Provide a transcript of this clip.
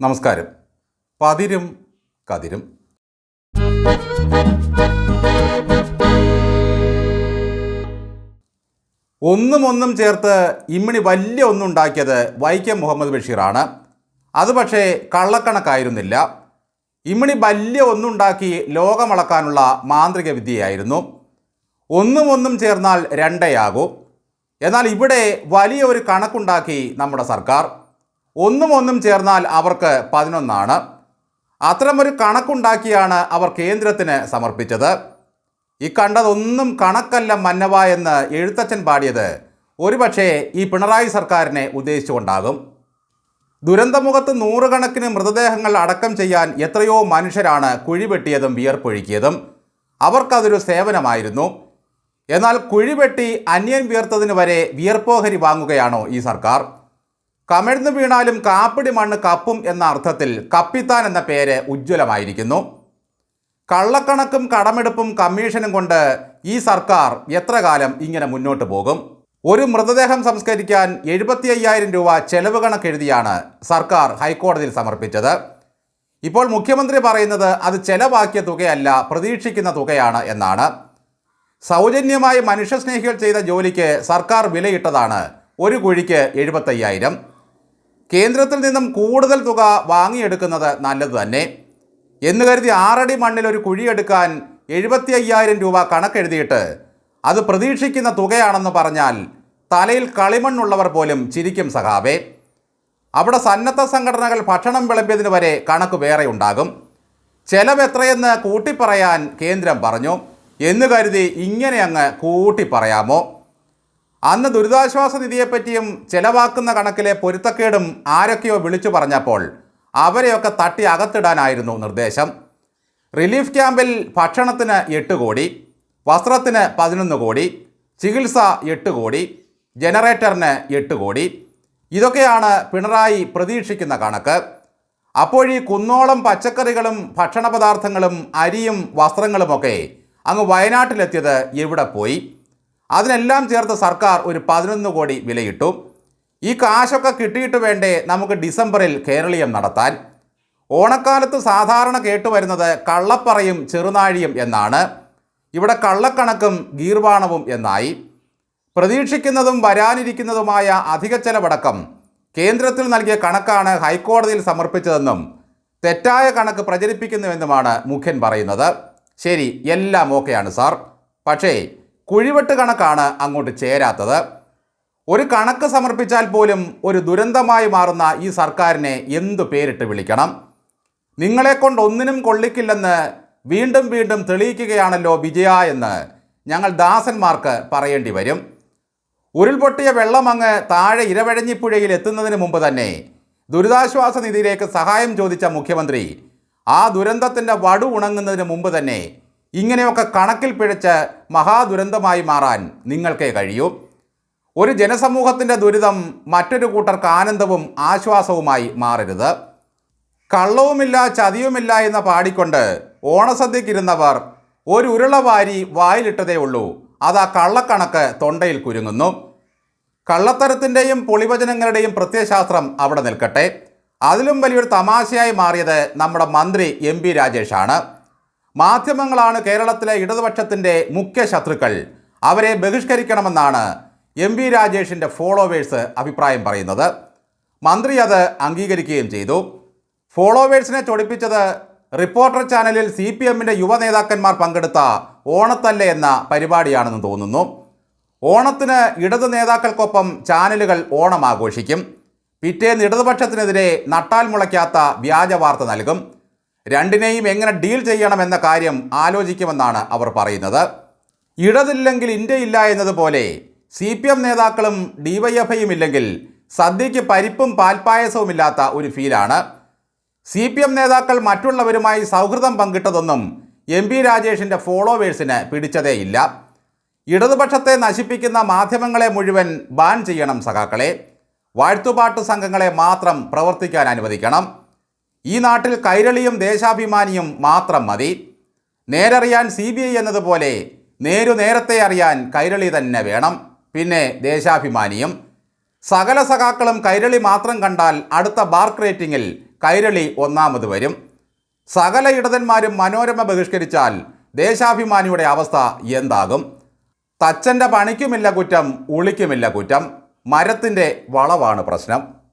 നമസ്കാരം. പതിരും കതിരും. ഒന്നും ഒന്നും ചേർത്ത് ഇമ്മിണി വലിയ ഒന്നുണ്ടാക്കിയത് വൈക്കം മുഹമ്മദ് ബഷീറാണ്. അത് പക്ഷേ കള്ളക്കണക്കായിരുന്നില്ല. ഇമ്മിണി വലിയ ഒന്നുണ്ടാക്കി ലോകമളക്കാനുള്ള മാന്ത്രിക വിദ്യയായിരുന്നു. ഒന്നും ഒന്നും ചേർന്നാൽ രണ്ടേയാകൂ. എന്നാൽ ഇവിടെ വലിയ ഒരു കണക്കുണ്ടാക്കി നമ്മുടെ സർക്കാർ. ഒന്നും ഒന്നും ചേർന്നാൽ അവർക്ക് പതിനൊന്നാണ്. അത്തരമൊരു കണക്കുണ്ടാക്കിയാണ് അവർ കേന്ദ്രത്തിന് സമർപ്പിച്ചത്. ഈ കണ്ടതൊന്നും കണക്കല്ല മന്നവ എന്ന് എഴുത്തച്ഛൻ പാടിയത് ഒരുപക്ഷേ ഈ പിണറായി സർക്കാരിനെ ഉദ്ദേശിച്ചുകൊണ്ടാകും. ദുരന്തമുഖത്ത് നൂറുകണക്കിന് മൃതദേഹങ്ങൾ അടക്കം ചെയ്യാൻ എത്രയോ മനുഷ്യരാണ് കുഴിവെട്ടിയതും വിയർപ്പൊഴുക്കിയതും. അവർക്കതൊരു സേവനമായിരുന്നു. എന്നാൽ കുഴിവെട്ടി അന്യൻ വിയർത്തതിന് വരെ വിയർപ്പോഹരി വാങ്ങുകയാണോ ഈ സർക്കാർ? കമിഴ്ന്നു വീണാലും കാപ്പിടി മണ്ണ് കപ്പും എന്ന അർത്ഥത്തിൽ കപ്പിത്താൻ എന്ന പേര് ഉജ്ജ്വലമായിരിക്കുന്നു. കള്ളക്കണക്കും കടമെടുപ്പും കമ്മീഷനും കൊണ്ട് ഈ സർക്കാർ എത്ര കാലം ഇങ്ങനെ മുന്നോട്ട് പോകും? ഒരു മൃതദേഹം സംസ്കരിക്കാൻ എഴുപത്തി അയ്യായിരം രൂപ ചെലവ് കണക്കെഴുതിയാണ് സർക്കാർ ഹൈക്കോടതിയിൽ സമർപ്പിച്ചത്. ഇപ്പോൾ മുഖ്യമന്ത്രി പറയുന്നത് അത് ചെലവാക്കിയ തുകയല്ല പ്രതീക്ഷിക്കുന്ന തുകയാണ് എന്നാണ്. സൗജന്യമായി മനുഷ്യസ്നേഹികൾ ചെയ്ത ജോലിക്ക് സർക്കാർ വിലയിട്ടതാണ് ഒരു കുഴിക്ക് എഴുപത്തയ്യായിരം. കേന്ദ്രത്തിൽ നിന്നും കൂടുതൽ തുക വാങ്ങിയെടുക്കുന്നത് നല്ലത് തന്നെ. എന്ന് കരുതി ആറടി മണ്ണിൽ ഒരു കുഴിയെടുക്കാൻ എഴുപത്തി അയ്യായിരം രൂപ കണക്കെഴുതിയിട്ട് അത് പ്രതീക്ഷിക്കുന്ന തുകയാണെന്ന് പറഞ്ഞാൽ തലയിൽ കളിമണ്ണുള്ളവർ പോലും ചിരിക്കും സഖാവേ. അവിടെ സന്നദ്ധ സംഘടനകൾ ഭക്ഷണം വിളമ്പിയതിന് വരെ കണക്ക് വേറെ ഉണ്ടാകും. ചെലവ് എത്രയെന്ന് കൂട്ടിപ്പറയാൻ കേന്ദ്രം പറഞ്ഞു. എന്ന് കരുതി ഇങ്ങനെ അങ്ങ് കൂട്ടിപ്പറയാമോ? അന്ന് ദുരിതാശ്വാസ നിധിയെപ്പറ്റിയും ചെലവാക്കുന്ന കണക്കിലെ പൊരുത്തക്കേടും ആരൊക്കെയോ വിളിച്ചു പറഞ്ഞപ്പോൾ അവരെയൊക്കെ തട്ടി അകത്തിടാനായിരുന്നു നിർദ്ദേശം. റിലീഫ് ക്യാമ്പിൽ ഭക്ഷണത്തിന് എട്ട് കോടി വസ്ത്രത്തിന് പതിനൊന്ന് കോടി ചികിത്സ എട്ട് കോടി ജനറേറ്ററിന് എട്ട് കോടി. ഇതൊക്കെയാണ് പിണറായി പ്രതീക്ഷിക്കുന്ന കണക്ക്. അപ്പോഴീ കുന്നോളം പച്ചക്കറികളും ഭക്ഷണപദാർത്ഥങ്ങളും അരിയും വസ്ത്രങ്ങളുമൊക്കെ അങ്ങ് വയനാട്ടിലെത്തിയത് എവിടെ പോയി? അതിനെല്ലാം ചേർത്ത് സർക്കാർ ഒരു പതിനൊന്ന് കോടി വിലയിട്ടു. ഈ കാശൊക്കെ കിട്ടിയിട്ട് വേണ്ടേ നമുക്ക് ഡിസംബറിൽ കേരളീയം നടത്താൻ. ഓണക്കാലത്ത് സാധാരണ കേട്ടുവരുന്നത് കള്ളപ്പറയും ചെറുനാഴിയും എന്നാണ്. ഇവിടെ കള്ളക്കണക്കും ഗീർവാണവും എന്നായി. പ്രതീക്ഷിക്കുന്നതും വരാനിരിക്കുന്നതുമായ അധിക ചെലവടക്കം കേന്ദ്രത്തിൽ നൽകിയ കണക്കാണ് ഹൈക്കോടതിയിൽ സമർപ്പിച്ചതെന്നും തെറ്റായ കണക്ക് പ്രചരിപ്പിക്കുന്നുവെന്നുമാണ് മുഖ്യൻ പറയുന്നത്. ശരി എല്ലാം ഓക്കെയാണ് സാർ. പക്ഷേ കുഴിവെട്ട് കണക്കാണ് അങ്ങോട്ട് ചേരാത്തത്. ഒരു കണക്ക് സമർപ്പിച്ചാൽ പോലും ഒരു ദുരന്തമായി മാറുന്ന ഈ സർക്കാരിനെ എന്തു പേരിട്ട് വിളിക്കണം? നിങ്ങളെ കൊണ്ട് ഒന്നിനും കൊള്ളിക്കില്ലെന്ന് വീണ്ടും വീണ്ടും തെളിയിക്കുകയാണല്ലോ വിജയ എന്ന് ഞങ്ങൾ ദാസന്മാർക്ക് പറയേണ്ടി വരും. ഉരുൾപൊട്ടിയ വെള്ളം അങ്ങ് താഴെ ഇരവഴഞ്ഞിപ്പുഴയിൽ എത്തുന്നതിന് മുമ്പ് തന്നെ ദുരിതാശ്വാസ നിധിയിലേക്ക് സഹായം ചോദിച്ച മുഖ്യമന്ത്രി ആ ദുരന്തത്തിന്റെ വടു ഉണങ്ങുന്നതിന് മുമ്പ് തന്നെ ഇങ്ങനെയൊക്കെ കണക്കിൽ പിഴച്ച് മഹാദുരന്തമായി മാറാൻ നിങ്ങൾക്കേ കഴിയൂ. ഒരു ജനസമൂഹത്തിന്റെ ദുരിതം മറ്റൊരു കൂട്ടർക്ക് ആനന്ദവും ആശ്വാസവുമായി മാറരുത്. കള്ളവുമില്ല ചതിയുമില്ല എന്ന് പാടിക്കൊണ്ട് ഓണസദ്യക്കിരുന്നവർ ഒരു ഉരുള വാരി വായിലിട്ടതേ ഉള്ളൂ. അതാ കള്ളക്കണക്ക് തൊണ്ടയിൽ കുരുങ്ങുന്നു. കള്ളത്തരത്തിന്റെയും പൊളിവചനങ്ങളുടെയും പ്രത്യയശാസ്ത്രം അവിടെ നിൽക്കട്ടെ. അതിലും വലിയൊരു തമാശയായി മാറിയത് നമ്മുടെ മന്ത്രി എം പി രാജേഷാണ്. മാധ്യമങ്ങളാണ് കേരളത്തിലെ ഇടതുപക്ഷത്തിന്റെ മുഖ്യ ശത്രുക്കൾ. അവരെ ബഹിഷ്കരിക്കണമെന്നാണ് എം വി രാജേഷിന്റെ ഫോളോവേഴ്സ് അഭിപ്രായം പറയുന്നത്. മന്ത്രി അത് അംഗീകരിക്കുകയും ചെയ്തു. ഫോളോവേഴ്സിനെ ചൊടിപ്പിച്ചത് റിപ്പോർട്ടർ ചാനലിൽ സി പി എമ്മിന്റെ യുവ നേതാക്കന്മാർ പങ്കെടുത്ത ഓണത്തല്ലേ എന്ന പരിപാടിയാണെന്ന് തോന്നുന്നു. ഓണത്തിന് ഇടതു നേതാക്കൾക്കൊപ്പം ചാനലുകൾ ഓണം ആഘോഷിക്കും. പിറ്റേന്ന് ഇടതുപക്ഷത്തിനെതിരെ നട്ടാൽ മുളയ്ക്കാത്ത വ്യാജ വാർത്ത നൽകും. രണ്ടിനെയും എങ്ങനെ ഡീൽ ചെയ്യണമെന്ന കാര്യം ആലോചിക്കുമെന്നാണ് അവർ പറയുന്നത്. ഇടതില്ലെങ്കിൽ ഇന്ത്യയില്ല എന്നതുപോലെ സി പി എം നേതാക്കളും ഡിവൈഎഫ്ഐയും ഇല്ലെങ്കിൽ സദ്യയ്ക്ക് പരിപ്പും പാൽപ്പായസവും ഇല്ലാത്ത ഒരു ഫീലാണ്. സി പി എം നേതാക്കൾ മറ്റുള്ളവരുമായി സൗഹൃദം പങ്കിട്ടതൊന്നും എം പി രാജേഷിന്റെ ഫോളോവേഴ്സിന് പിടിച്ചതേയില്ല. ഇടതുപക്ഷത്തെ നശിപ്പിക്കുന്ന മാധ്യമങ്ങളെ മുഴുവൻ ബാൻ ചെയ്യണം സഖാക്കളെ. വാഴ്ത്തുപാട്ട് സംഘങ്ങളെ മാത്രം പ്രവർത്തിക്കാൻ അനുവദിക്കണം. ഈ നാട്ടിൽ കൈരളിയും ദേശാഭിമാനിയും മാത്രം മതി. നേരറിയാൻ സി ബി ഐ എന്നതുപോലെ നേരു നേരത്തെ അറിയാൻ കൈരളി തന്നെ വേണം. പിന്നെ ദേശാഭിമാനിയും. സകല സഖാക്കളും കൈരളി മാത്രം കണ്ടാൽ അടുത്ത ബാർക്ക് റേറ്റിംഗിൽ കൈരളി ഒന്നാമത് വരും. സകല ഇടതന്മാരും മനോരമ ബഹിഷ്കരിച്ചാൽ ദേശാഭിമാനിയുടെ അവസ്ഥ എന്താകും? തച്ചന്റെ പണിക്കുമില്ല കുറ്റം ഉളിക്കുമില്ല കുറ്റം. മരത്തിന്റെ വളവാണ് പ്രശ്നം.